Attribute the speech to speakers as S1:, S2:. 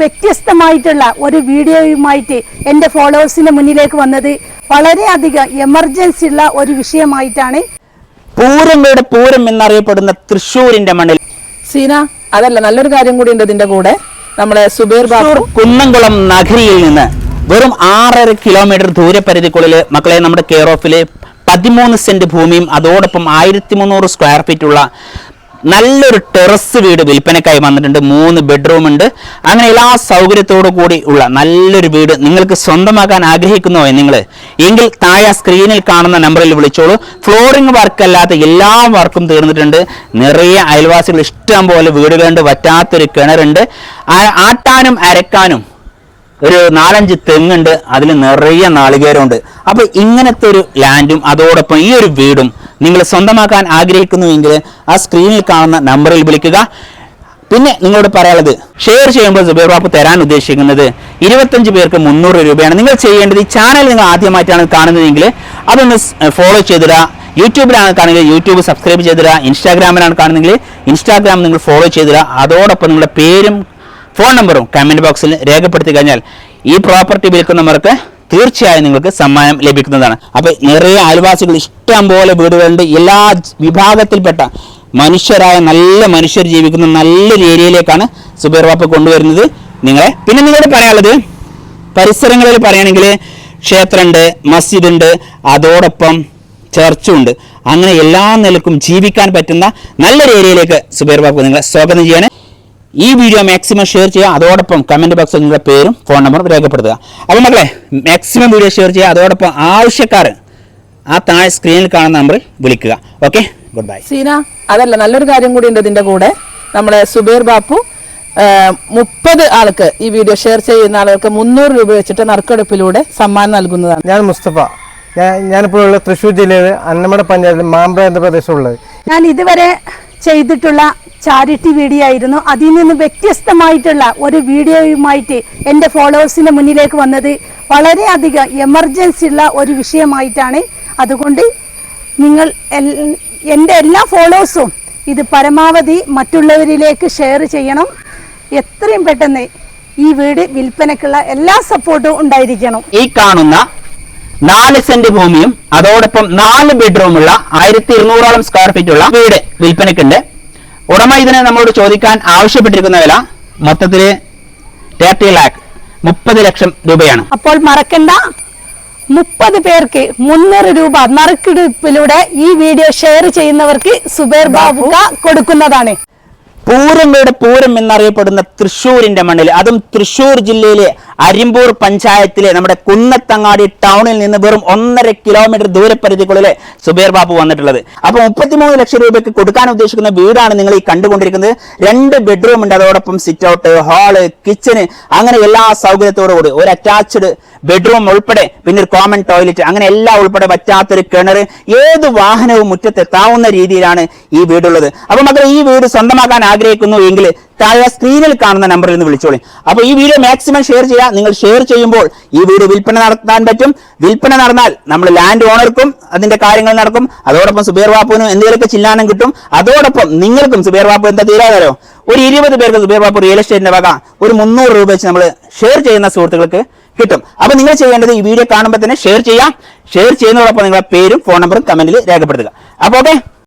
S1: വ്യത്യസ്തമായിട്ടുള്ള ഒരു വീഡിയോയുമായിട്ട് എന്റെ ഫോളോവേഴ്സിന്റെ മുന്നിലേക്ക് വന്നത് വളരെയധികം എമർജൻസി ഉള്ള ഒരു വിഷയമായിട്ടാണ്.
S2: പൂരങ്ങളുടെ പൂരം എന്നറിയപ്പെടുന്ന തൃശ്ശൂരിന്റെ മണ്ണിൽ.
S3: സീന അതല്ല നല്ലൊരു കാര്യം കൂടി ഉണ്ട് ഇതിന്റെ കൂടെ. നമ്മുടെ സുബേർ ബാബു
S2: കുന്നംകുളം നഗരിയിൽ നിന്ന് വെറും ആറര കിലോമീറ്റർ ദൂരപരിധിക്കുള്ളിൽ മക്കളെ നമ്മുടെ കെയർ ഓഫിൽ പതിമൂന്ന് സെന്റ് ഭൂമിയും അതോടൊപ്പം ആയിരത്തി മുന്നൂറ് സ്ക്വയർ ഫീറ്റ് ഉള്ള നല്ലൊരു ടെറസ് വീട് വിൽപ്പനക്കായി വന്നിട്ടുണ്ട്. മൂന്ന് ബെഡ്റൂം ഉണ്ട്. അങ്ങനെ എല്ലാ സൗകര്യത്തോടു കൂടി ഉള്ള നല്ലൊരു വീട് നിങ്ങൾക്ക് സ്വന്തമാക്കാൻ ആഗ്രഹിക്കുന്നോ നിങ്ങൾ എങ്കിൽ താഴെ സ്ക്രീനിൽ കാണുന്ന നമ്പറിൽ വിളിച്ചോളൂ. ഫ്ലോറിംഗ് വർക്ക് അല്ലാത്ത എല്ലാ വർക്കും തീർന്നിട്ടുണ്ട്. നിറയെ അയൽവാസികൾ ഇഷ്ടം പോലെ വീടുകളുണ്ട് വറ്റാത്തൊരു കിണറുണ്ട്. ആട്ടാനും അരക്കാനും ഒരു നാലഞ്ച് തെങ്ങുണ്ട്. അതിൽ നിറയെ നാളികേരമുണ്ട്. അപ്പൊ ഇങ്ങനത്തെ ഒരു ലാൻഡും അതോടൊപ്പം ഈ ഒരു വീടും നിങ്ങൾ സ്വന്തമാക്കാൻ ആഗ്രഹിക്കുന്നുവെങ്കിൽ ആ സ്ക്രീനിൽ കാണുന്ന നമ്പറിൽ വിളിക്കുക. പിന്നെ നിങ്ങളോട് പറയാനുള്ളത് ഷെയർ ചെയ്യുമ്പോൾ സുബൈർ ബാബു തരാൻ ഉദ്ദേശിക്കുന്നത് ഇരുപത്തഞ്ച് പേർക്ക് മുന്നൂറ് രൂപയാണ്. നിങ്ങൾ ചെയ്യേണ്ടത് ഈ ചാനൽ നിങ്ങൾ ആദ്യമായിട്ടാണ് കാണുന്നതെങ്കിൽ അതൊന്ന് ഫോളോ ചെയ്തിടുക. യൂട്യൂബിലാണ് കാണുന്നത് യൂട്യൂബ് സബ്സ്ക്രൈബ് ചെയ്തിടുക. ഇൻസ്റ്റാഗ്രാമിലാണ് കാണുന്നതെങ്കിൽ ഇൻസ്റ്റാഗ്രാം നിങ്ങൾ ഫോളോ ചെയ്തിടുക. അതോടൊപ്പം നിങ്ങളുടെ പേരും ഫോൺ നമ്പറും കമന്റ് ബോക്സിൽ രേഖപ്പെടുത്തി കഴിഞ്ഞാൽ ഈ പ്രോപ്പർട്ടി വിൽക്കുന്നവർക്ക് തീർച്ചയായും നിങ്ങൾക്ക് സമ്മാനം ലഭിക്കുന്നതാണ്. അപ്പോൾ നിറയെ അയൽവാസികൾ ഇഷ്ടം പോലെ വീടുകളുണ്ട്. എല്ലാ വിഭാഗത്തിൽപ്പെട്ട മനുഷ്യരായ നല്ല മനുഷ്യർ ജീവിക്കുന്ന നല്ലൊരു ഏരിയയിലേക്കാണ് സുബൈർ ബാപ്പ കൊണ്ടുവരുന്നത്. നിങ്ങളെ പിന്നെ നിങ്ങളോട് പറയാനുള്ളത് പരിസരങ്ങളിൽ പറയുകയാണെങ്കിൽ ക്ഷേത്രമുണ്ട് മസ്ജിദുണ്ട് അതോടൊപ്പം ചർച്ചുണ്ട്. അങ്ങനെ എല്ലാ നിലക്കും ജീവിക്കാൻ പറ്റുന്ന നല്ലൊരു ഏരിയയിലേക്ക് സുബൈർ ബാബു നിങ്ങളെ സ്വാഗതം ചെയ്യാണ്. ഈ വീഡിയോ മാക്സിമം ഷെയർ ചെയ്യുക അതോടൊപ്പം കമന്റ് ബോക്സിൽ നിങ്ങളുടെ പേരും ഫോൺ നമ്പറും രേഖപ്പെടുത്തുക. അപ്പോൾ മക്കളെ മാക്സിമം വീഡിയോ ഷെയർ ചെയ്യുക അതോടൊപ്പം ആവശ്യക്കാർ ആ താഴെ സ്ക്രീനിൽ കാണുന്ന നമ്പറിൽ വിളിക്കുക. ഓക്കെ ഗുഡ് ബൈ
S3: സീന അതല്ല നല്ലൊരു കാര്യം കൂടി ഉണ്ട് ഇതിന്റെ കൂടെ. നമ്മുടെ സുബേർ ബാപ്പു മുപ്പത് ആൾക്ക് ഈ വീഡിയോ ഷെയർ ചെയ്യുന്ന ആളുകൾക്ക് മുന്നൂറ് രൂപ വെച്ചിട്ട് നറുക്കെടുപ്പിലൂടെ സമ്മാനം നൽകുന്നതാണ്.
S4: ഞാൻ മുസ്തഫ. ഞാൻ ഞാനിപ്പോൾ ഉള്ള തൃശ്ശൂർ ജില്ലയിൽ അന്നമട പഞ്ചായത്തിൽ മാമ്പ്ര എന്ന പ്രദേശമുള്ളത്
S1: ഞാൻ ഇതുവരെ ചെയ്തിട്ടുള്ള ചാരിറ്റി വീഡിയോ ആയിരുന്നു. അതിൽ നിന്ന് വ്യത്യസ്തമായിട്ടുള്ള ഒരു വീഡിയോയുമായിട്ട് എന്റെ ഫോളോവേഴ്സിന്റെ മുന്നിലേക്ക് വന്നത് വളരെയധികം എമർജൻസി ഉള്ള ഒരു വിഷയമായിട്ടാണ്. അതുകൊണ്ട് നിങ്ങൾ എന്റെ എല്ലാ ഫോളോവേഴ്സും ഇത് പരമാവധി മറ്റുള്ളവരിലേക്ക് ഷെയർ ചെയ്യണം. എത്രയും പെട്ടെന്ന് ഈ വീട് വിൽപ്പനക്കുള്ള എല്ലാ സപ്പോർട്ടും ഉണ്ടായിരിക്കണം.
S2: ഈ കാണുന്ന നാല് സെന്റ് ഭൂമിയും അതോടൊപ്പം നാല് ബെഡ്റൂമുള്ള ആയിരത്തി ഇരുന്നൂറോളം സ്ക്വയർ ഫീറ്റ് ഉള്ള വീട് വിൽപ്പനയ്ക്കുണ്ട് ഉടമ ഇതിനെ നമ്മളോട് ചോദിക്കാൻ ആവശ്യപ്പെട്ടിരിക്കുന്ന വില മൊത്തത്തിൽ തേർട്ടി ലാക്ക് മുപ്പത് ലക്ഷം രൂപയാണ്.
S1: അപ്പോൾ മറക്കണ്ട. മുപ്പത് പേർക്ക് മുന്നൂറ് രൂപ നറുക്കെടുപ്പിലൂടെ ഈ വീഡിയോ ഷെയർ ചെയ്യുന്നവർക്ക് സുബേർ ബാബുക കൊടുക്കുന്നതാണ്.
S2: പൂരം വീട് പൂരം എന്നറിയപ്പെടുന്ന തൃശ്ശൂരിന്റെ മണ്ണിൽ അതും തൃശ്ശൂർ ജില്ലയിലെ അരിമ്പൂർ പഞ്ചായത്തിലെ നമ്മുടെ കുന്നത്തങ്ങാടി ടൗണിൽ നിന്ന് വെറും ഒന്നര കിലോമീറ്റർ ദൂരപരിധിക്കുള്ളിൽ സുബേർ ബാബു വന്നിട്ടുള്ളത്. അപ്പൊ മുപ്പത്തിമൂന്ന് ലക്ഷം രൂപയ്ക്ക് കൊടുക്കാൻ ഉദ്ദേശിക്കുന്ന വീടാണ് നിങ്ങൾ ഈ കണ്ടുകൊണ്ടിരിക്കുന്നത്. രണ്ട് ബെഡ്റൂം ഉണ്ട് അതോടൊപ്പം സിറ്റ് ഔട്ട് ഹാൾ കിച്ചന് അങ്ങനെ എല്ലാ സൗകര്യത്തോടു കൂടി. ഒരു അറ്റാച്ച്ഡ് ബെഡ്റൂം ഉൾപ്പെടെ പിന്നെ ഒരു കോമൺ ടോയ്ലറ്റ് അങ്ങനെ എല്ലാം ഉൾപ്പെടെ പറ്റാത്തൊരു കിണർ. ഏത് വാഹനവും മുറ്റത്തെത്താവുന്ന രീതിയിലാണ് ഈ വീടുള്ളത്. അപ്പൊ മക്കൾ ഈ വീട് സ്വന്തമാക്കാൻ ആഗ്രഹിക്കുന്നു എങ്കിൽ താഴെ സ്ക്രീനിൽ കാണുന്ന നമ്പറിൽ നിന്ന് വിളിച്ചോളി. അപ്പൊ ഈ വീഡിയോ മാക്സിമം ഷെയർ ചെയ്യുക നിങ്ങൾ ഷെയർ ചെയ്യുമ്പോൾ ഈ വീട് വിൽപ്പന നടത്താൻ പറ്റും. വിൽപ്പന നടന്നാൽ നമ്മൾ ലാൻഡ് ഓണർക്കും അതിന്റെ കാര്യങ്ങൾ നടക്കും. അതോടൊപ്പം സുബേർ ബാപ്പുവിനും എന്തെങ്കിലുമൊക്കെ ചില്ലാനം കിട്ടും. അതോടൊപ്പം നിങ്ങൾക്കും സുബേർ ബാപ്പു എന്താ തീരാതരോ? ഒരു ഇരുപത് പേർക്ക് സുബേർ ബാപ്പു റിയൽ എസ്റ്റേറ്റിന്റെ വക ഒരു മുന്നൂറ് രൂപ വെച്ച് നമ്മൾ ഷെയർ ചെയ്യുന്ന സുഹൃത്തുക്കൾക്ക് കിട്ടും. അപ്പോൾ നിങ്ങൾ ചെയ്യേണ്ടത് ഈ വീഡിയോ കാണുമ്പോൾ തന്നെ ഷെയർ ചെയ്യാം. ഷെയർ ചെയ്യുന്നതോടൊപ്പം നിങ്ങളുടെ പേരും ഫോൺ നമ്പറും കമന്റിൽ രേഖപ്പെടുത്തുക. അപ്പോൾ ഓക്കെ